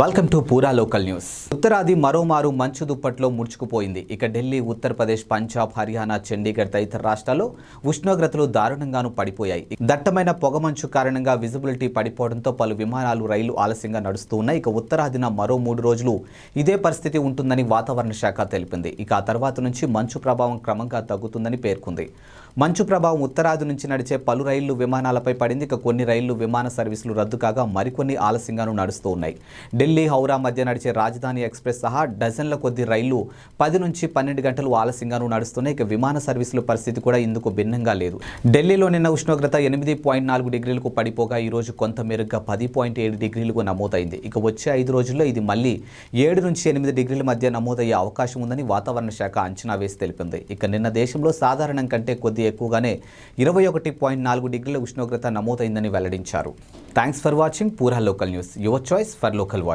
Welcome to Pura local news ఉత్తరాది మరోమారు మంచు దుప్పట్లో ముడుచుకుపోయింది. ఇక ఢిల్లీ ఉత్తరప్రదేశ్ పంజాబ్ హర్యానా చండీగఢ్ తదితర రాష్ట్రాల్లో ఉష్ణోగ్రతలు దారుణంగాను పడిపోయాయి. దట్టమైన పొగమంచు కారణంగా విజిబిలిటీ పడిపోవడంతో పలు విమానాలు రైళ్ళు ఆలస్యంగా నడుస్తూ ఉన్నాయి ఇక ఉత్తరాదిన మరో మూడు రోజులు ఇదే పరిస్థితి ఉంటుందని వాతావరణ శాఖ తెలిపింది. ఇక ఆ తర్వాత నుంచి మంచు ప్రభావం క్రమంగా తగ్గుతుందని పేర్కొంది. మంచు ప్రభావం ఉత్తరాది నుంచి నడిచే పలు రైళ్ళు విమానాలపై పడింది. ఇక కొన్ని రైళ్ళు విమాన సర్వీసులు రద్దు కాగా మరికొన్ని ఆలస్యంగాను నడుస్తూ ఉన్నాయి. ఢిల్లీ హౌరా మధ్య నడిచే రాజధాని ఎక్స్ప్రెస్ సహా డజన్ల కొద్ది రైళ్ళు పది నుంచి పన్నెండు గంటలు ఆలస్యంగానూ నడుస్తున్నాయి. ఇక విమాన సర్వీసుల పరిస్థితి కూడా ఇందుకు భిన్నంగా లేదు. ఢిల్లీలో నిన్న ఉష్ణోగ్రత ఎనిమిది పాయింట్ నాలుగు డిగ్రీలకు పడిపోగా ఈరోజు కొంత మేరగా పది పాయింట్ ఏడు డిగ్రీలకు నమోదైంది. ఇక వచ్చే ఐదు రోజుల్లో ఇది మళ్ళీ ఏడు నుంచి ఎనిమిది డిగ్రీల మధ్య నమోదయ్యే అవకాశం ఉందని వాతావరణ శాఖ అంచనా వేసి తెలిపింది. ఇక నిన్న దేశంలో సాధారణం కంటే కొద్ది ఎక్కువగానే ఇరవై ఒకటి పాయింట్ నాలుగు డిగ్రీల ఉష్ణోగ్రత నమోదైందని వెల్లడించారు. Thanks for watching Pura local news. Your choice for local voice